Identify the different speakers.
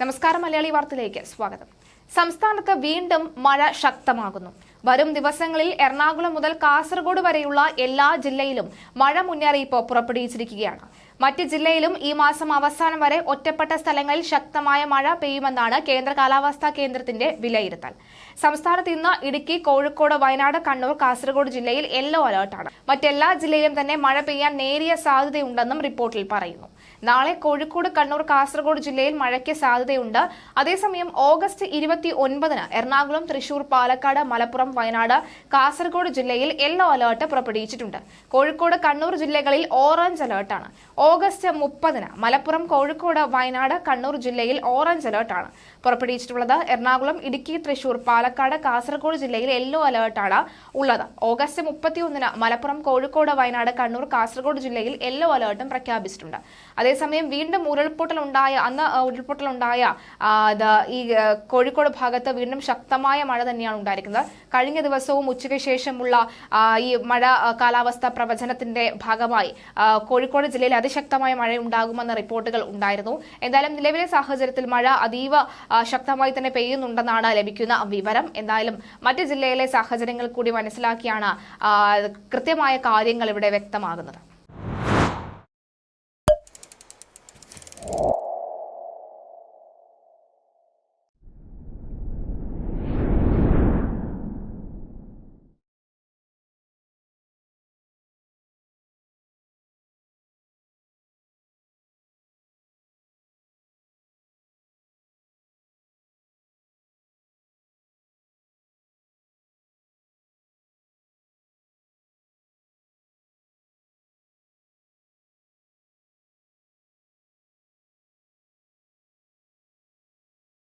Speaker 1: നമസ്കാരം മലയാളി വാർത്തയിലേക്ക് സ്വാഗതം. സംസ്ഥാനത്ത് വീണ്ടും മഴ ശക്തമാകുന്നു. വരും ദിവസങ്ങളിൽ എറണാകുളം മുതൽ കാസർഗോഡ് വരെയുള്ള എല്ലാ ജില്ലയിലും മഴ മുന്നറിയിപ്പ് പുറപ്പെടുവിച്ചിരിക്കുകയാണ്. മറ്റ് ജില്ലയിലും ഈ മാസം അവസാനം വരെ ഒറ്റപ്പെട്ട സ്ഥലങ്ങളിൽ ശക്തമായ മഴ പെയ്യുമെന്നാണ് കേന്ദ്ര കാലാവസ്ഥാ കേന്ദ്രത്തിന്റെ വിലയിരുത്തൽ. സംസ്ഥാനത്ത് ഇന്ന് ഇടുക്കി കോഴിക്കോട് വയനാട് കണ്ണൂർ കാസർഗോഡ് ജില്ലയിൽ യെല്ലോ അലേർട്ടാണ് മറ്റെല്ലാ ജില്ലയിലും തന്നെ മഴ പെയ്യാൻ നേരിയ സാധ്യതയുണ്ടെന്നും റിപ്പോർട്ടിൽ പറയുന്നു. നാളെ കോഴിക്കോട് കണ്ണൂർ കാസർഗോഡ് ജില്ലയിൽ മഴയ്ക്ക് സാധ്യതയുണ്ട്. അതേസമയം ഓഗസ്റ്റ് ഇരുപത്തി ഒൻപതിന് എറണാകുളം തൃശൂർ പാലക്കാട് മലപ്പുറം വയനാട് കാസർഗോഡ് ജില്ലയിൽ യെല്ലോ അലേർട്ട് പുറപ്പെടുവിച്ചിട്ടുണ്ട്. കോഴിക്കോട് കണ്ണൂർ ജില്ലകളിൽ ഓറഞ്ച് അലേർട്ടാണ് ഓഗസ്റ്റ് മുപ്പതിന് മലപ്പുറം കോഴിക്കോട് വയനാട് കണ്ണൂർ ജില്ലയിൽ ഓറഞ്ച് അലേർട്ടാണ് പുറപ്പെടുവിച്ചിട്ടുള്ളത്. എറണാകുളം ഇടുക്കി തൃശൂർ പാലക്കാട് കാസർഗോഡ് ജില്ലയിൽ യെല്ലോ അലേർട്ടാണ് ഉള്ളത്. ഓഗസ്റ്റ് മുപ്പത്തിയൊന്നിന് മലപ്പുറം കോഴിക്കോട് വയനാട് കണ്ണൂർ കാസർഗോഡ് ജില്ലയിൽ യെല്ലോ അലേർട്ടും പ്രഖ്യാപിച്ചിട്ടുണ്ട്. അതേസമയം വീണ്ടും ഉരുൾപൊട്ടലുണ്ടായ അന്ന് ഉരുൾപൊട്ടലുണ്ടായ ഈ കോഴിക്കോട് ഭാഗത്ത് വീണ്ടും ശക്തമായ മഴ തന്നെയാണ് ഉണ്ടായിരിക്കുന്നത്. കഴിഞ്ഞ ദിവസവും ഉച്ചയ്ക്ക് ശേഷമുള്ള ഈ മഴ കാലാവസ്ഥ പ്രവചനത്തിന്റെ ഭാഗമായി കോഴിക്കോട് ജില്ലയിൽ അതിശക്തമായ മഴ ഉണ്ടാകുമെന്ന റിപ്പോർട്ടുകൾ ഉണ്ടായിരുന്നു. എന്തായാലും നിലവിലെ സാഹചര്യത്തിൽ മഴ അതീവ ശക്തമായി തന്നെ പെയ്യുന്നുണ്ടെന്നാണ് ലഭിക്കുന്ന വിവരം. എന്തായാലും മറ്റ് ജില്ലയിലെ സാഹചര്യങ്ങൾ കൂടി മനസ്സിലാക്കിയാണ് കൃത്യമായ കാര്യങ്ങൾ ഇവിടെ വ്യക്തമാകുന്നത്.